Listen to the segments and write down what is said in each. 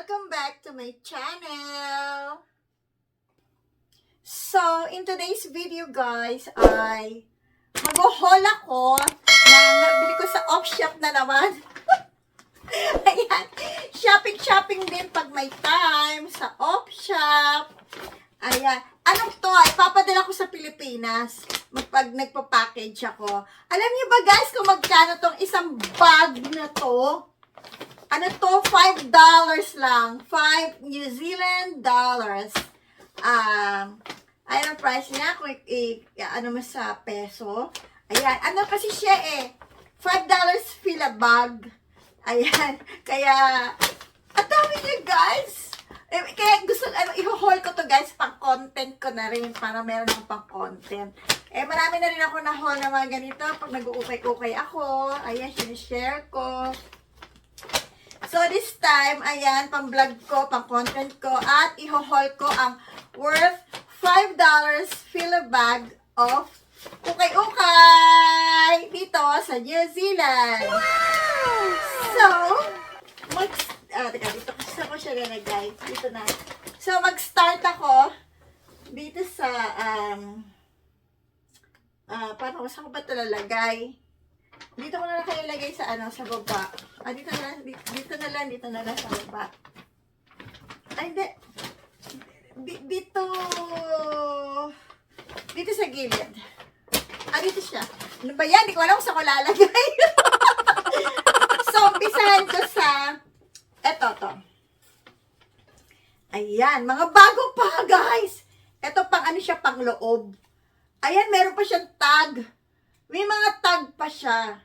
Welcome back to my channel! So, in today's video guys, ay mag-haul ako na nabili ko sa off shop na naman. Ayan, shopping-shopping din pag may time sa off shop. Ayan, anong to? Ipapadala ko sa Pilipinas pag nagpa-package ako. Alam niyo ba guys kung magkano tong isang bag na to? Ano to? $5 lang. 5 New Zealand dollars. Um, ayun ang price niya. Kung i, ano mo sa peso. Ayan. Ano kasi siya eh. $5 fill a bag. Ayan. Kaya, ang dami niya guys. Eh, kaya gusto, ano, i-haul ko to guys, pang content ko na rin, para meron akong pang content. Eh, marami na rin ako na-haul na mga ganito, pag nag-uukay-ukay ako, ayan, sinishare ko. So, this time, ayan, pang vlog ko, pang content ko, at i-haul ko ang worth $5 fill a bag of ukay-ukay dito sa New Zealand. So, mag... Ah, teka, dito kasi ako siya nalagay. Dito na. So, mag-start ako dito sa, um, ah, paano ko, saan ko ba ito lalagay? Dito ko na lang kayo ilagay sa, ano, sa baba. Ah, dito na lang, dito, na lang, dito na lang sa baba. Ay, hindi. Di- Dito, dito sa gilid. Ah, dito siya. Ano ba yan? Hindi ko alam kung saan ko lalagay. so, umpisahan ko sa eto to. Ayan, mga bago pa, guys. Ito pang ano siya, pang loob. Ayan, meron pa siyang tag. May mga tag pa siya.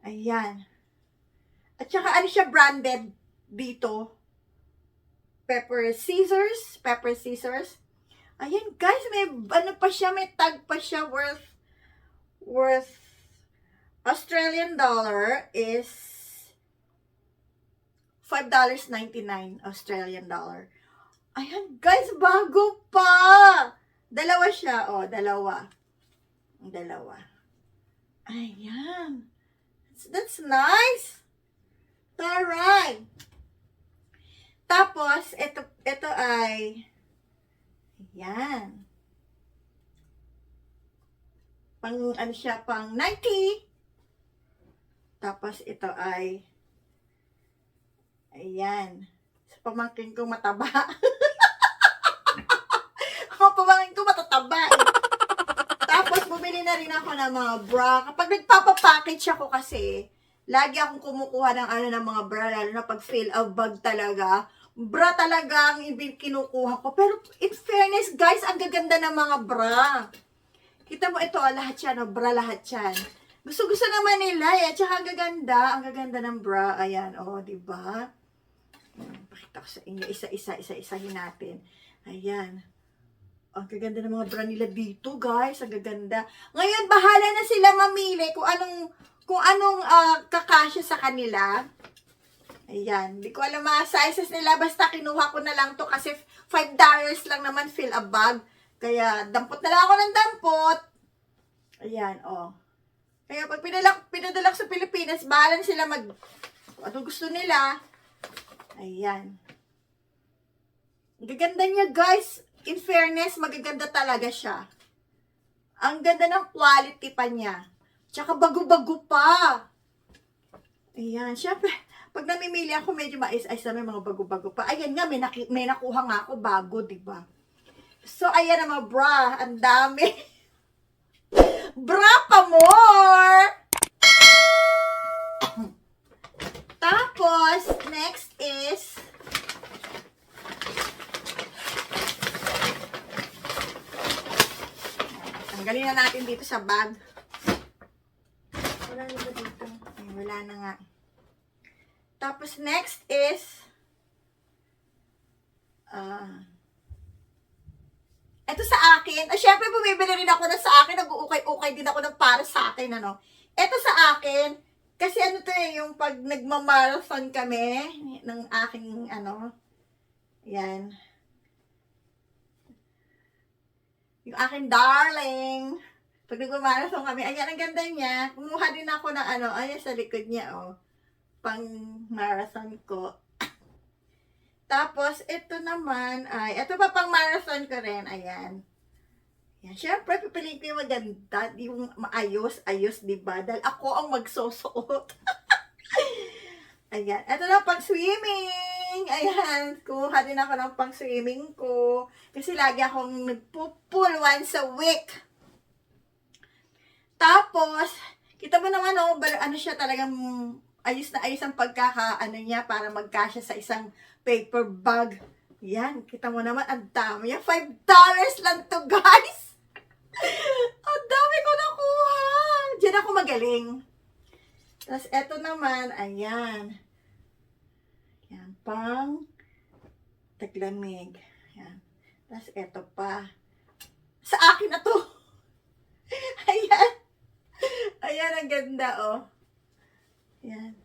Ayan. At saka ano siya branded dito. Pepper scissors. Pepper scissors. Ayan, guys, may ano pa siya, may tag pa siya worth worth Australian dollar is $5.99 Australian dollar. Ayan, guys, bago pa! Dalawa siya, oh, dalawa. Dalawa. Ayan. That's, that's nice. Alright. Tapos, ito, ito ay, ayan. Pang, ano siya, pang 90. Tapos, ito ay, ayan. Sa pamangkin kong mataba. Ang pamangkin ko matataba. Tapos, bumili na rin ako ng mga bra. Kapag nagpapapackage ako kasi, lagi akong kumukuha ng ano ng mga bra, lalo na pag fill of bag talaga. Bra talaga ang ibig kinukuha ko. Pero in fairness, guys, ang gaganda ng mga bra. Kita mo ito, ah, lahat yan, oh, bra lahat yan. Gusto-gusto naman nila eh. At saka ang gaganda, ang gaganda ng bra. Ayan, oh, di ba? Pakita ko sa inyo, isa-isa, isa-isahin natin. Ayan. Ang gaganda ng mga bra nila dito, guys. Ang gaganda. Ngayon, bahala na sila mamili kung anong kung anong ah, kakasya sa kanila. Ayan. Hindi ko alam mga sizes nila. Basta kinuha ko na lang to kasi $5 lang naman fill a bag. Kaya, dampot na lang ako ng dampot. Ayan, oh. Kaya pag pinadala, pinadala ko sa Pilipinas, bahala sila mag... Ano gusto nila. Ayan. Gaganda niya, guys. In fairness, magaganda talaga siya. Ang ganda ng quality pa niya. Tsaka bago-bago pa. Ayan, syempre, pag namimili ako, medyo mais-ais na mga bago-bago pa. Ayan nga, may, naki- may nakuha nga ako bago, di ba? So, ayan ang mga bra. Ang dami. bra pa more! Tapos, next is, tanggalin na natin dito sa bag. Wala na ba dito? Ay, na nga. Tapos, next is, ah, ito sa akin, ah, syempre bumibili rin ako na sa akin, nag-uukay-ukay din ako ng para sa akin, ano. Ito sa akin, kasi ano to eh, yung pag nagmamarathon kami, ng aking, ano, yan. Yung aking darling. Pag nagmamarathon kami, ayan, ang ganda niya. Kumuha din ako ng ano, ayan sa likod niya, oh. Pang marathon ko. Tapos, ito naman ay, ito pa pang marathon ko rin. Ayan. Yan. Siyempre, pipiliin ko yung maganda, yung maayos, ayos, di ba? Dahil ako ang magsusuot. Ayan. Ito na pang swimming. Ayan. Kuha din ako ng pang swimming ko. Kasi lagi akong nagpupul once a week. Tapos, kita mo naman, oh, ano siya talagang ayos na ayos ang pagkaka, ano niya, para magkasya sa isang paper bag. Yan, kita mo naman, ang dami yan. $5 lang to, guys! ang dami ko nakuha! Diyan ako magaling. Tapos, eto naman, ayan. Yan, pang taglamig. Yan. Tapos, eto pa. Sa akin na to. ayan. Ayan, ang ganda, oh. Yan.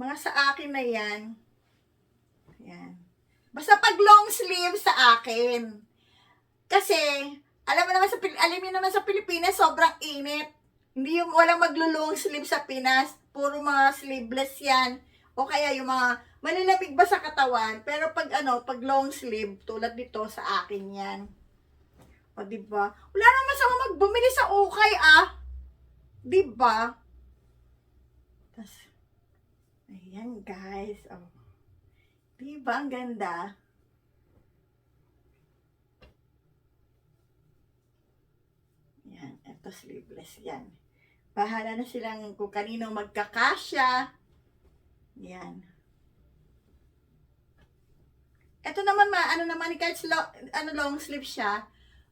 Mga sa akin na yan. Yan. Basta pag long sleeve sa akin. Kasi, alam mo naman sa, alam niyo naman sa Pilipinas, sobrang init. Hindi yung walang maglo-long sleeve sa Pinas. Puro mga sleeveless yan. O kaya yung mga malalamig ba sa katawan. Pero pag ano, pag long sleeve, tulad dito sa akin yan. O, di ba? Wala naman sa magbumili sa ukay, ah. Di ba? Tas, ayan, guys. Oh. Di ba? Ang ganda. Yan, eto sleeveless yan. Bahala na silang kung kanino magkakasya. Yan. Ito naman ma, ano naman, kahit lo, ano long sleeve siya,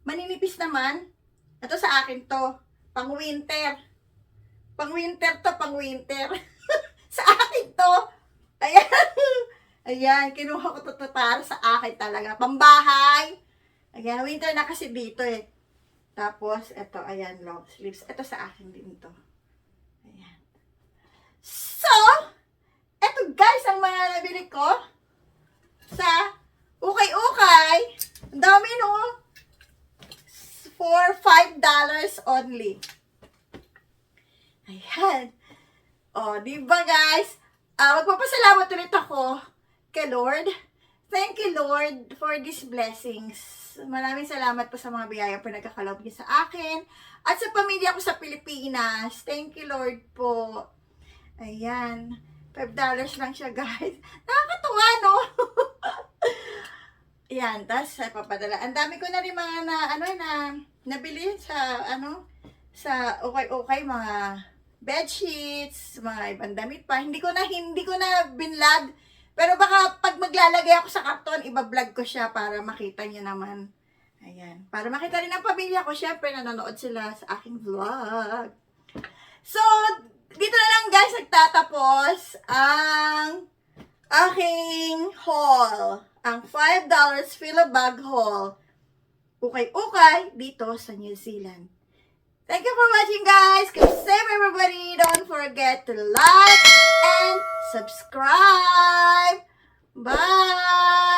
maninipis naman. Ito sa akin to, pang winter. Pang winter to, pang winter. sa akin to. Ayan. Ayan, kinuha ko to, para sa akin talaga. Pambahay. Ayan, winter na kasi dito eh. Tapos, ito, ayan, long sleeves. Ito sa akin din to. Ayan. So, ito guys, ang mga nabili ko sa ukay-ukay. Ang dami no. For $5 only. Ayan. O, di ba guys? Ah, magpapasalamat ulit ako kay Lord. Thank you, Lord, for these blessings. Maraming salamat po sa mga biyaya po nagkakalob niyo sa akin. At sa pamilya ko sa Pilipinas. Thank you, Lord po. Ayan. $5 lang siya, guys. Nakakatuwa, no? Ayan, tapos ay papadala. Ang dami ko na rin mga na, ano, na, nabili sa, ano, sa okay-okay, mga bed sheets, mga ibang damit pa. Hindi ko na, hindi ko na binlog. Pero baka pag maglalagay ako sa karton, iba-vlog ko siya para makita niyo naman. Ayan. Para makita rin ang pamilya ko, syempre nanonood sila sa aking vlog. So, dito na lang guys nagtatapos ang aking haul. Ang $5 Philabag haul. Ukay-ukay dito sa New Zealand. Thank you for watching guys. Keep safe everybody. Don't forget to like and subscribe. Bye!